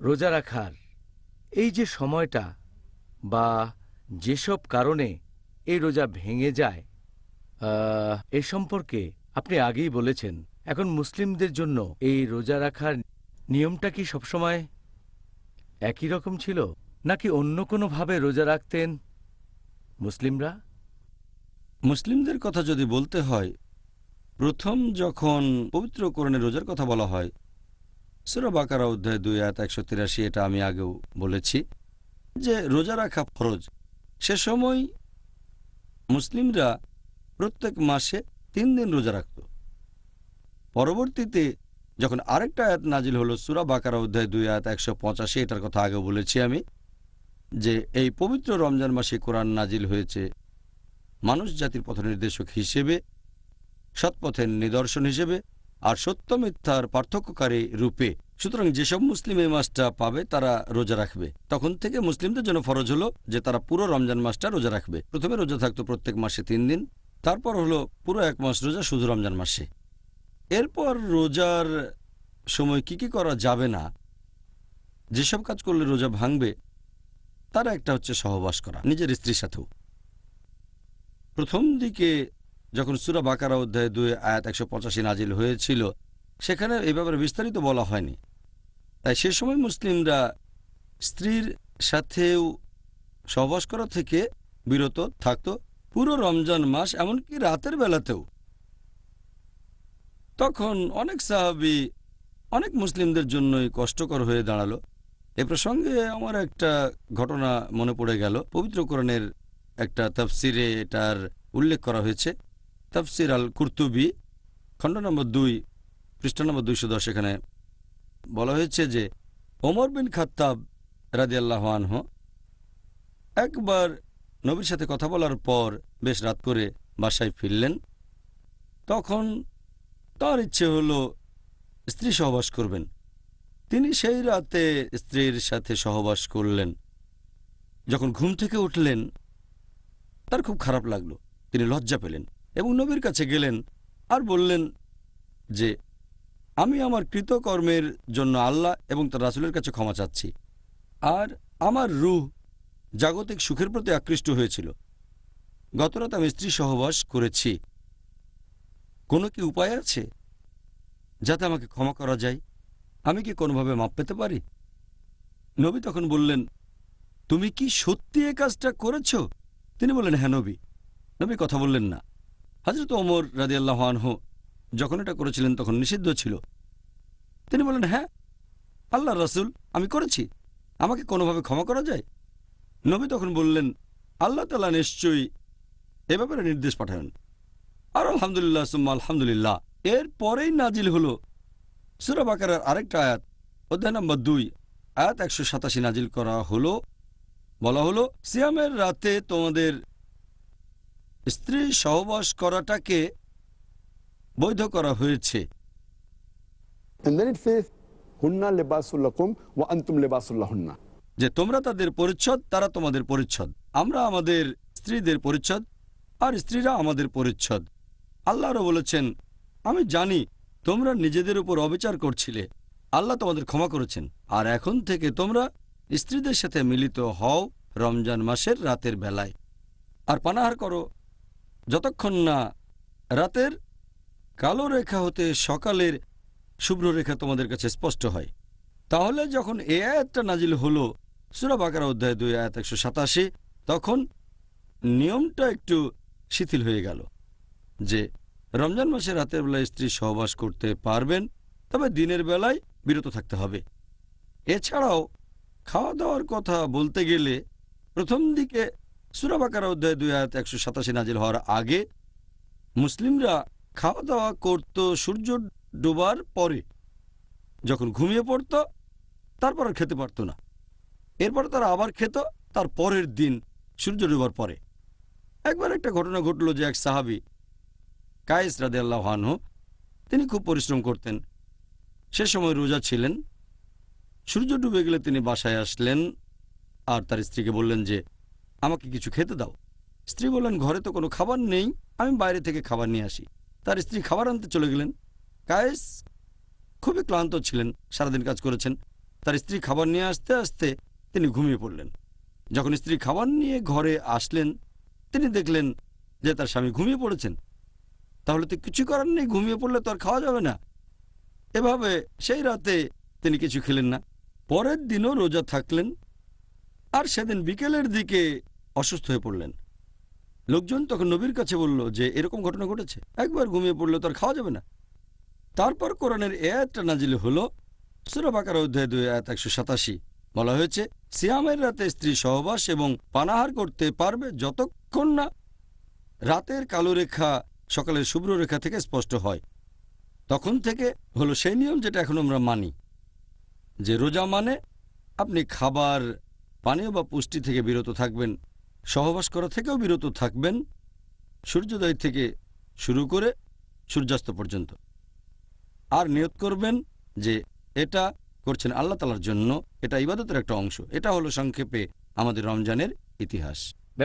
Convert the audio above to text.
রোজা রাখার। এই যে সময়টা বা যেসব কারণে এই রোজা ভেঙে যায় এ সম্পর্কে আপনি আগেই বলেছেন। এখন মুসলিমদের জন্য এই রোজা রাখার নিয়মটা কি সবসময় একই রকম ছিল, নাকি অন্য কোনোভাবে রোজা রাখতেন মুসলিমরা? মুসলিমদের কথা যদি বলতে হয়, প্রথম যখন পবিত্র কোরআনে রোজার কথা বলা হয় সুরা বাকারা অধ্যায় দুই আয়াত একশো তিরাশি, এটা আমি আগেও বলেছি, যে রোজা রাখা ফরজ। সে সময় মুসলিমরা প্রত্যেক মাসে তিন দিন রোজা রাখত। পরবর্তীতে যখন আরেকটা আয়াত নাজিল হলো, সুরা বাকারা অধ্যায় দুই আয়াত একশো পঁচাশি, এটার কথা আগেও বলেছি আমি, যে এই পবিত্র রমজান মাসে কোরআন নাজিল হয়েছে মানুষ জাতির পথ নির্দেশক হিসেবে, সৎপথের নিদর্শন হিসেবে আর সত্য মিথ্যার পার্থক্যকারী রূপে। সুতরাং যেসব মুসলিম এই মাসটা পাবে, তারা রোজা রাখবে। তখন থেকে মুসলিমদের জন্য ফরজ হলো যে তারা পুরো রমজান মাসটা রোজা রাখবে। প্রথমে রোজা থাকতো প্রত্যেক মাসে তিন দিন, তারপর হলো পুরো এক মাস রোজা শুধু রমজান মাসে। এরপর রোজার সময় কি কি করা যাবে না, যেসব কাজ করলে রোজা ভাঙবে, তারা একটা হচ্ছে সহবাস করা, নিজের স্ত্রীর সাথেও। প্রথম দিকে যখন সুরা বাকারা অধ্যায় দুই আয়াত একশো পঁচাশি নাজিল হয়েছিল, সেখানে এই ব্যাপারে বিস্তারিত বলা হয়নি। তাই সে সময় মুসলিমরা স্ত্রীর সাথেও সহবাস করা থেকে বিরত থাকত পুরো রমজান মাস, এমনকি রাতের বেলাতেও। তখন অনেক সাহাবি অনেক মুসলিমদের জন্যই কষ্টকর হয়ে দাঁড়াল। এ প্রসঙ্গে আমার একটা ঘটনা মনে পড়ে গেল। পবিত্র কোরআনের একটা তফসিরে এটার উল্লেখ করা হয়েছে। তফসির আল কুর্তুবি খণ্ড নম্বর দুই, পৃষ্ঠা নম্বর দুইশো দশ এখানে বলা হয়েছে যে, ওমর বিন খাত্তাব রাদিয়াল্লাহ আনহ একবার নবীর সাথে কথা বলার পর বেশ রাত করে বাসায় ফিরলেন। তখন তার ইচ্ছে হলো স্ত্রী সহবাস করবেন। তিনি সেই রাতে স্ত্রীর সাথে সহবাস করলেন। যখন ঘুম থেকে উঠলেন, তার খুব খারাপ লাগল। তিনি লজ্জা পেলেন। এবং নবীর কাছে গেলেন আর বললেন যে, আমি আমার কৃতকর্মের জন্য আল্লাহ এবং তার রাসুলের কাছে ক্ষমা চাচ্ছি। আর আমার রুহ জাগতিক সুখের প্রতি আকৃষ্ট হয়েছিল। গতরাত আমি স্ত্রী সহবাস করেছি। কোনো কি উপায় আছে যাতে আমাকে ক্ষমা করা যায়? আমি কি কোনোভাবে মাপ পেতে পারি? নবী তখন বললেন, তুমি কি সত্যি এ কাজটা করেছ? তিনি বললেন হ্যাঁ নবী। নবী কথা বললেন না। হাজরত ওমর রাজিয়াল্লাহ আনহু যখন এটা করেছিলেন তখন নিষিদ্ধ ছিল। তিনি বলেন হ্যাঁ আল্লাহ রাসুল, আমি করেছি। আমাকে কোনোভাবে ক্ষমা করা যায়? নবী তখন বললেন, আল্লাহ তালা নিশ্চয়ই এ ব্যাপারে নির্দেশ পাঠান। আর আলহামদুলিল্লাহ, সুম্মা আলহামদুলিল্লাহ। এর পরেই নাজিল হল সুরা বাকারার আরেকটা আয়াত, অধ্যায় নম্বর দুই। আয়াত একশো সাতাশি নাজিল করা হলো, বলা হলো, সিয়ামের রাতে তোমাদের স্ত্রী সহবাস করাটাকে বৈধ করা হয়েছে. যে তোমরা তাদের পরিচ্ছদ তারা তোমাদের পরিচ্ছদ। আমরা আমাদের স্ত্রীদের পরিচ্ছদ আর স্ত্রীরা আমাদের পরিচ্ছদ। আল্লাহরও বলেছেন আমি জানি তোমরা নিজেদের উপর অবিচার করছিলে। আল্লাহ তোমাদের ক্ষমা করেছেন। আর এখন থেকে তোমরা স্ত্রীদের সাথে মিলিত হও রমজান মাসের রাতের বেলায়। আর পানাহার করো যতক্ষণ না রাতের কালো রেখা হতে সকালের শুভ্র রেখা তোমাদের কাছে স্পষ্ট হয়, তাহলে যখন এ আয়াতটা নাজিল হলো, সুরা বাকারা অধ্যায় দুই, আয়াত একশো সাতাশি, তখন নিয়মটা একটু শিথিল হয়ে গেল যে রমজান মাসে রাতের বেলায় স্ত্রী সহবাস করতে পারবেন, তবে দিনের বেলায় বিরত থাকতে হবে। এছাড়াও খাওয়া দাওয়ার কথা বলতে গেলে প্রথম দিকে সুরাবাকার অধ্যায় দুই আয়াত একশো সাতাশি নাজিল হওয়ার আগে মুসলিমরা খাওয়া দাওয়া করত সূর্য ডোবার পরে। যখন ঘুমিয়ে পড়ত, তারপর আর খেতে পারত না। এরপর তারা আবার খেত, তার পরের দিন সূর্য ডোবার পরে। একবার একটা ঘটনা ঘটল যে এক সাহাবি, কায়েস রাদে আল্লাহ তিনি খুব পরিশ্রম করতেন। সে সময় রোজা ছিলেন। সূর্য ডুবে গেলে তিনি বাসায় আসলেন আর তার স্ত্রীকে বললেন যে আমাকে কিছু খেতে দাও। স্ত্রী বললেন, ঘরে তো কোনো খাবার নেই। আমি বাইরে থেকে খাবার নিয়ে আসি। তার স্ত্রী খাবার আনতে চলে গেলেন। কায়েস খুবই ক্লান্ত ছিলেন, সারাদিন কাজ করেছেন। তার স্ত্রী খাবার নিয়ে আসতে আসতে তিনি ঘুমিয়ে পড়লেন। যখন স্ত্রী খাবার নিয়ে ঘরে আসলেন, তিনি দেখলেন যে তার স্বামী ঘুমিয়ে পড়েছেন। তাহলে তো কিছু করার নেই, ঘুমিয়ে পড়লে তো আর খাওয়া যাবে না। এভাবে সেই রাতে তিনি কিছু খেলেন না। পরের দিনও রোজা থাকলেন। আর সেদিন বিকেলের দিকে অসুস্থ হয়ে পড়লেন। লোকজন তখন নবীর কাছে বলল যে, এরকম ঘটনা ঘটেছে। একবার ঘুমিয়ে পড়লে তো আর খাওয়া যাবে না। তারপর কোরআনের এ আয়াতটা নাজিল হল সুরাবাকার অধ্যায় দুই, আয়াত একশো সাতাশি। বলা হয়েছে, সিয়ামের রাতে স্ত্রী সহবাস এবং পানাহার করতে পারবে যতক্ষণ না রাতের কালো রেখা সকালের শুভ্র রেখা থেকে স্পষ্ট হয়। তখন থেকে হলো সেই নিয়ম যেটা এখন আমরা মানি, যে রোজা মানে আপনি খাবার, পানীয় বা পুষ্টি থেকে বিরত থাকবেন। সহবাস করা থেকেও বিরত থাকবেন সূর্যোদয় থেকে শুরু করে সূর্যাস্ত পর্যন্ত। আর নিয়ত করবেন যে এটা করছেন আল্লাহ তালার জন্য, এটা ইবাদতের একটা অংশ। এটা হলো সংক্ষেপে আমাদের রমজানের ইতিহাস।